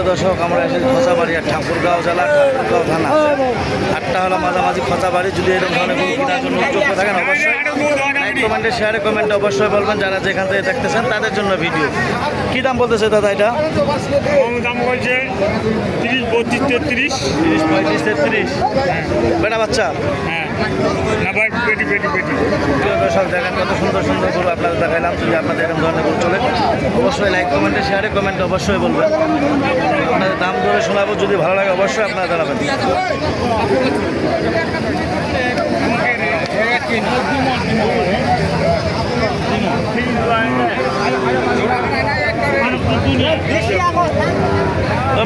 প্রিয় দর্শক আমরা এসেছি খোঁচাবাড়ি আর ঠাকুরগাঁও জেলা ঠাকুরগাঁও থানা। আটটা হলো মাঝামাঝি খোঁচাবাড়ি যদি এরকম ধরনের গরু কেনার জন্য উদ্যোগ থাকেন অবশ্যই কমেন্টে শেয়ারে কমেন্টে অবশ্যই বলবেন। যারা যেখান থেকে দেখতেছেন তাদের জন্য ভিডিও কী দাম বলতেছে দাদা এটা? দাম বলছে তিরিশ বত্রিশ তেত্রিশ। তিরিশ পঁয়ত্রিশ তেত্রিশ। বেটা বাচ্চা? হ্যাঁ। কত সুন্দর সুন্দর গরু দেখাইলাম। যদি আপনাদের এরকম ধরনের গরু চলে, অবশ্যই লাইক কমেন্টে শেয়ারে কমেন্টে অবশ্যই বলবেন। আপনাদের দাম ধরে শোনাবো, যদি ভালো লাগে অবশ্যই আপনারা জানাবেন।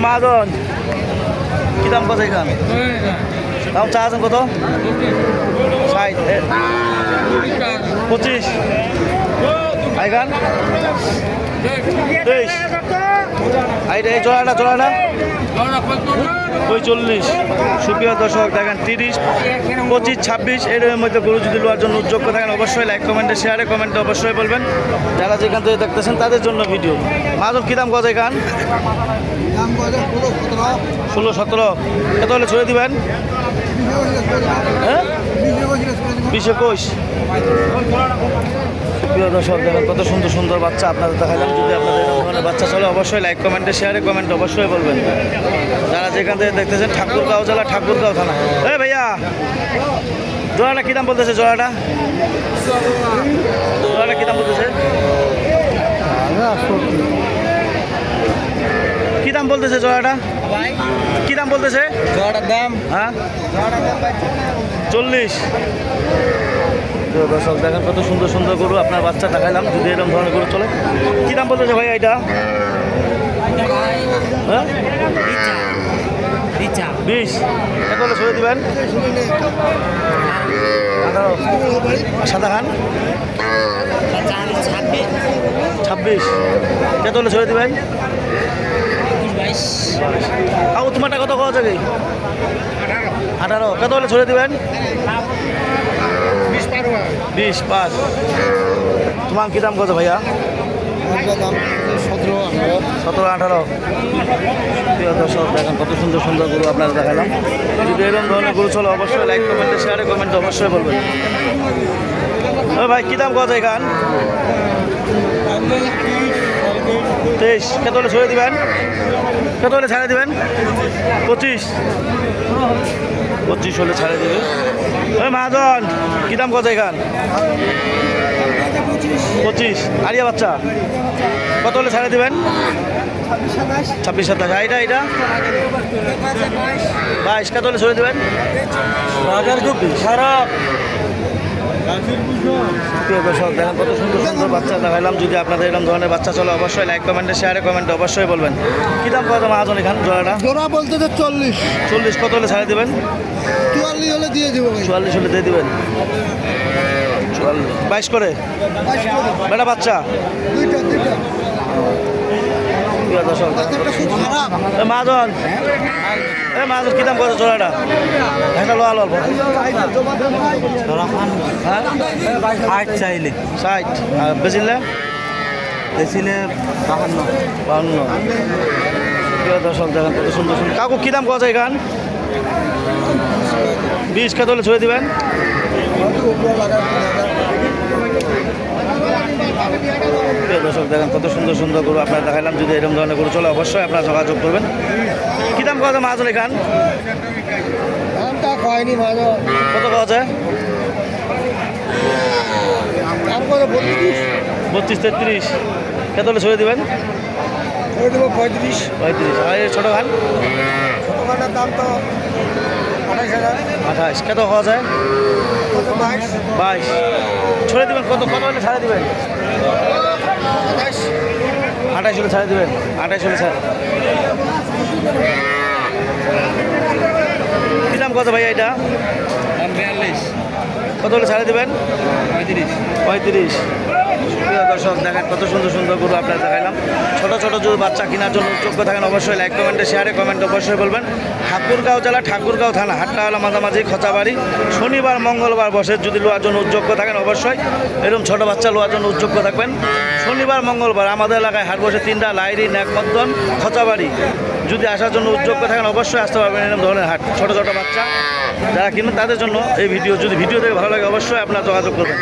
মাহাজন কি দাম কত এখান? দাম চা আছেন কত? ষাট। পঁচিশ। আইগান? তেইশ। আইটা এই জোড়াটা জোড়াটা পঁয়চল্লিশ। সুপ্রিয় দর্শক, দেখেন তিরিশ, পঁচিশ, ছাব্বিশ এর মধ্যে গরু যদি লোয়ার জন্য উদ্যোগ থাকেন, অবশ্যই লাইক কমেন্টে শেয়ারে কমেন্টে অবশ্যই বলবেন। যারা যেখান থেকে দেখতেছেন, তাদের জন্য ভিডিও মাজন কী দাম কত এখান ষোলো, সতেরো। কত হলে ছড়ে দিবেন? হ্যাঁ? কত সুন্দর সুন্দর বাচ্চা আপনাদের দেখালাম যদি আপনাদের বাচ্চা চলে, অবশ্যই লাইক কমেন্টে শেয়ারে কমেন্ট অবশ্যই বলবেন। যারা যেখান থেকে দেখতেছেন, ঠাকুরগাঁও জেলা, ঠাকুরগাঁও থানা। এ ভাইয়া, জোড়াটা কী দাম বলতেছে জোড়াটা? জোড়াটা কী দাম বলতেছে? কী দাম বলতেছে জোড়াটা? কী দাম বলতেছে? দাম? হ্যাঁ? চল্লিশ। দর্শক দেখেন কত সুন্দর সুন্দর গরু আপনার বাচ্চা দেখাইলাম যদি এরকম ধরনের গরু চলে। কী দাম বলতেছে ভাই এটা? হ্যাঁ? বিশ। হলে ছড়ে দিবেন? সাদা খান ছাব্বিশ। কত ছড়ে দিবেন? আঠারো কত হলে ছড়ে দেবেন? বিশ পাঁচ তোমার কি দাম কত ভাইয়া? সতেরো সতেরো আঠারো। দর্শক দেখেন কত সুন্দর সুন্দর গরু আপনারা দেখালাম। যদি এরকম ধরনের গরু চলো অবশ্যই লাইক কমেন্টে শেয়ারে কমেন্টে অবশ্যই বলবেন। ও ভাই কী দাম কত এখান? তেইশ কত হলে ছড়ে দিবেন? কত হলে ছাড়ে দিবেন? পঁচিশ। পঁচিশ হলে ছাড়ে দিবে ওই মাহাজন কী দাম কত এখান? পঁচিশ। আরিয়া বাচ্চা, কত হলে ছাড়ে দিবেন? ছাব্বিশ সাতাশ এটা এটা? বাইশ। কত হলে ছড়ে দেবেন? খুব খারাপ। প্রিয় দর্শক দেখেন কত সুন্দর সুন্দর বাচ্চা দেখাইলাম। যদি আপনাদের এরকম ধরনের বাচ্চা চলে অবশ্যই লাইক কমেন্টে শেয়ারে কমেন্টে অবশ্যই বলবেন। কী দাম কত মহাজন এখান জোড়াটা? জোড়া বলতে তো চল্লিশ। চল্লিশ কত হলে ছাড়ে দেবেন? চুয়াল্লিশ হলে দিয়ে দেবো চুয়াল্লিশ হলে দিয়ে দেবেন। চুয়াল্লিশ। বাইশ করে? বেটা বাচ্চা? দর্শক বাজারটা খুব খারাপ এ মাজন। এ মাজন কী দাম কত জোড়াটা? একটা লোয়া অল্প হ্যাঁ? আট চাইলে। ষাট। আর বেচিলে? বেশিলে বাহান্ন। প্রিয় দর্শক দেখেন কত সুন্দর সুন্দর। কাকু কী দাম কত এখান? বিশ কত হলে ছড়ে দিবেন। দর্শক, দেখেন কত সুন্দর সুন্দর গরু আপনারা দেখাইলাম। যদি এরকম ধরনের গরু চলে, অবশ্যই আপনারা যোগাযোগ করবেন। কী দাম কত দামটা কয়নি ভালো কত আছে বত্রিশ, তেত্রিশ। কত হলে ছড়ে দেবেন? দেবো পঁয়ত্রিশ। পঁয়ত্রিশ আর ছোটো খান ছোটোখানার দাম তো আঠাশ। হাজার কত হওয়া যায়? বাইশ। বাইশ ছড়ে দিবেন, কত কত হলে ছাড়ে দিবেন? আঠাশ হলে ছাড়ে দেবেন। আঠাশ হলে ছাড়। কত ভাই এটা? বিয়াল্লিশ। কত হলে ছাড়ে দিবেন? পঁয়ত্রিশ। পঁয়ত্রিশ। প্রিয় দর্শক দেখেন কত সুন্দর সুন্দর গরু আপনার দেখাইলাম। ছোট ছোট যদি বাচ্চা কেনার জন্য যোগ্য থাকেন অবশ্যই লাইক কমেন্টে শেয়ারে কমেন্ট অবশ্যই বলবেন। ঠাকুরগাঁও জেলা ঠাকুরগাঁও থানা হাট্টাওয়ালা মাঝামাঝি খোঁচাবাড়ি। শনিবার মঙ্গলবার বসে যদি লোয়ার জন্য উদ্যোগ্য থাকেন অবশ্যই এরকম ছোট বাচ্চা লোয়ার জন্য উদ্যোগ্য থাকবেন। শনিবার মঙ্গলবার আমাদের এলাকায় হাট বসে তিনটা লাইরি ন্যাকমদ্দন খোঁচাবাড়ি। যদি আসার জন্য উদ্যোগ থাকেন, অবশ্যই আসতে পারবেন এরকম ধরনের হাট, ছোট ছোট বাচ্চা। যারা কিনবেন তাদের জন্য এই ভিডিও, যদি ভিডিও দেখে ভালো লাগে, অবশ্যই আপনারা যোগাযোগ করবেন।